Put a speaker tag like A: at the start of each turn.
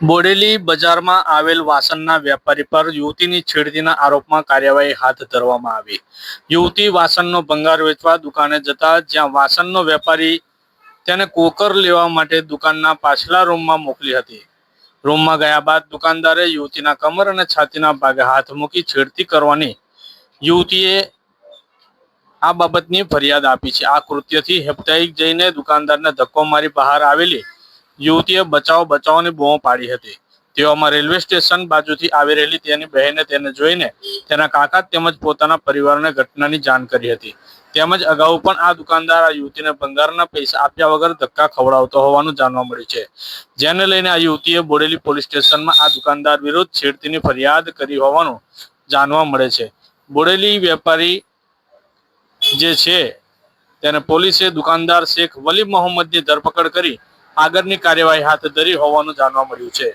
A: બોડેલી બજારમાં આવેલ વાસણના વેપારી પર યુવતીની છેડતીના આરોપમાં કાર્યવાહી હાથ ધરવામાં આવી. યુવતી વાસણનો ભંગાર વેચવા દુકાને જતા જ્યાં વાસણનો વેપારી તેને કોકર લેવા માટે દુકાનના પાછલા રૂમમાં મોકલી હતી. રૂમમાં ગયા બાદ દુકાનદારે યુવતીના કમર અને છાતીના ભાગે હાથ મૂકી છેડતી કરવાની યુવતીએ આ બાબતની ફરિયાદ આપી છે. આ કૃત્યથી હેપ્ટાઇક જઈને દુકાનદારને ધક્કો મારી બહાર આવેલી યુવતીએ બચાવ બચાવની બૂમો પાડી હતી. તેવામાં રેલવે સ્ટેશન બાજુથી આવી રહેલી તેની બહેને તેને જોઈને તેના કાકા તેમજ પોતાના પરિવારને ઘટનાની જાણ કરી હતી. તેમજ અગાઉ પણ આ દુકાનદાર આ યુવતીને ભંગારના પૈસા આપ્યા વગર ધક્કા ખવડાવતો હોવાનું જાણવા મળ્યું છે. જેને લઈને આ યુવતીએ બોડેલી પોલીસ સ્ટેશનમાં આ દુકાનદાર વિરુદ્ધ છેડતીની ફરિયાદ કરી હોવાનું જાણવા મળે છે. બોડેલી વેપારી જે છે, તેને પોલીસે દુકાનદાર શેખ વલી મોહમ્મદની ધરપકડ કરી આગળની કાર્યવાહી હાથ ધરી હોવાનું જાણવા મળ્યું છે.